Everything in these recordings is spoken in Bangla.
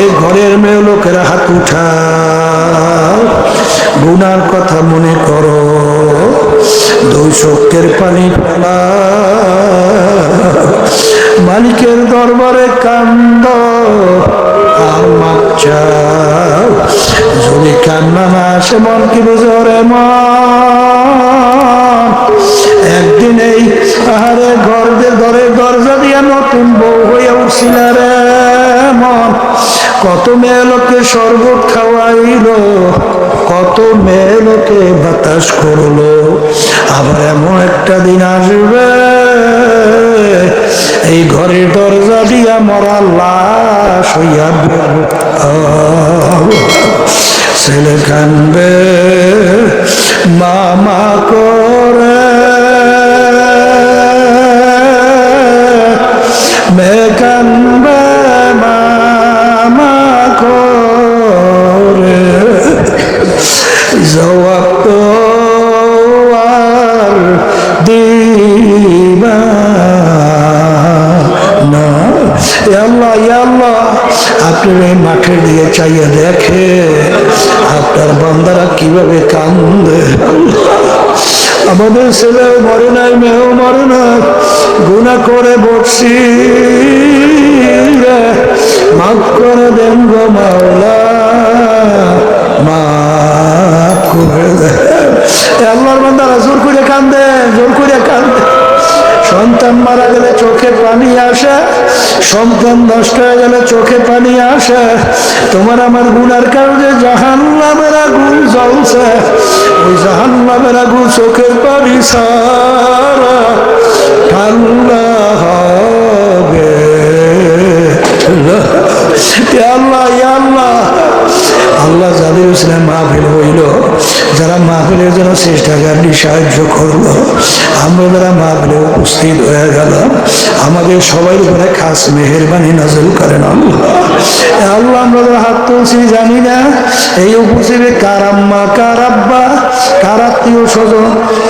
এই ঘরের মেয়ে লোকেরা হাত উঠা গুনার কথা মনে করো। দুই চোখের পানি ফেলা মালিকের দরবারে কান্দ, আর মাপ যদি কান্না না আসে, মন কি বুঝরে মন? একদিন এই আহারে ঘর ঘরের দরজা দিয়া নতুন বউ হয়ে উঠছিল রে মন। কত মেয়ে লোকে শরবত খাওয়াইল, কত মেয়ে লোকে বাতাস করল। আবার এমন একটা দিন আসবে, এই ঘরের দরজা দিয়া মরা লাশ হইয়া ছেলে কানবে, মামা করে আল্লাহ আল্লাহ, আপনি এই মাঠের দিকে চাইয়ে দেখে আপনার বান্দারা কীভাবে কান্দে। আমাদের ছেলে মরে নাই, মেয়েও মরে নাই গুণা করে বসছি মাফ করে দেন গো মাওলা, মাফ সন্তান মারা গেলে চোখে পানি আসে, সন্তান নষ্ট হয়ে গেলে চোখে পানি আসে। তোমার আমার গুনার কারণে জাহান নামের আগুন জ্বলছে, ওই জাহান নামের আগুন চোখের পানি সারা ঠান্ডা হবে আল্লাহ আল্লাহ আল্লাহ যাদের ইসলাম মাহফিল হইল। যারা মাহফিলের জন্য চেষ্টাকারী সাহায্য করল। আমরা যারা মাহফিলে উপস্থিত হয়ে গেল আমাদের সবাই উপরে খাস মেহরবানি নজর করেন আল্লাহ। আল্লাহ, আমরা যারা হাত তুলছি, জানি না, এই উপস্থিতে কার আম্মা, কার আব্বা, কার আত্মীয় স্বজন?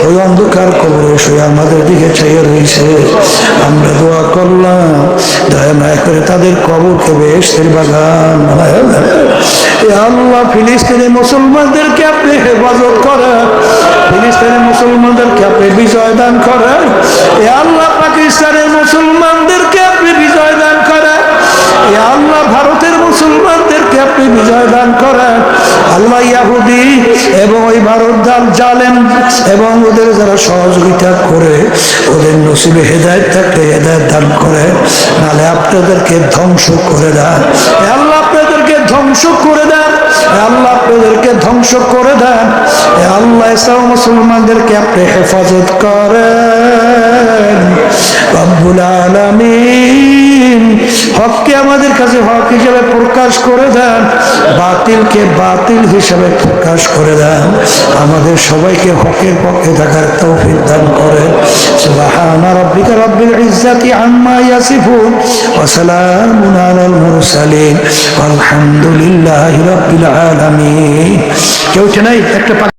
ওই অন্ধকার কবরে শুয়ে আমাদের দিকে চেয়ে রয়েছে। আমরা দোয়া করলাম, দয়া মায়া করে তাদের কবরকে বেশের বাগান আল্লাহ, ফিলিস্তিনি মুসলমানদেরকে আপনি হেফাজত করেন। ফিলিস্তিনি মুসলমানদেরকে আপনি বিজয় দান করেন। এ আল্লাহ পাকিস্তানের মুসলমানদেরকে আপনি বিজয় দান করেন। এ আল্লাহ, ভারতের মুসলমানদেরকে আপনি বিজয় দান করেন। আল্লাহ ইয়াহুদি এবং ওই ভারত দাল জালেন এবং ওদের যারা সহযোগিতা করে, ওদের নসিবে হেদায়ত থাকলে হেদায়ত দান করে নাহলে আপনাদেরকে ধ্বংস করে দেন। আল্লাহ আপনাদেরকে ধ্বংস করে দেন। আল্লাহ, আপনাদেরকে ধ্বংস করে দেন। আল্লাহ ইসলাম মুসলমানদেরকে আপনি হেফাজত করেন। রব্বুল আলামিন, হককে আমাদের কাছে হক হিসেবে প্রকাশ করে দেন, বাতিলকে বাতিল হিসেবে প্রকাশ করে দেন। আমাদের সবাইকে হকের পক্ষে থাকার তৌফিক দান করেন। সুবহানা রাব্বিকা রাব্বিল ইজ্জাতি আম্মা ইয়াসিফুন ওয়া সালামুন আলাল মুরসালিন। আলহামদুলিল্লাহি রাব্বিল আলামিন। কেউ নাই? একটা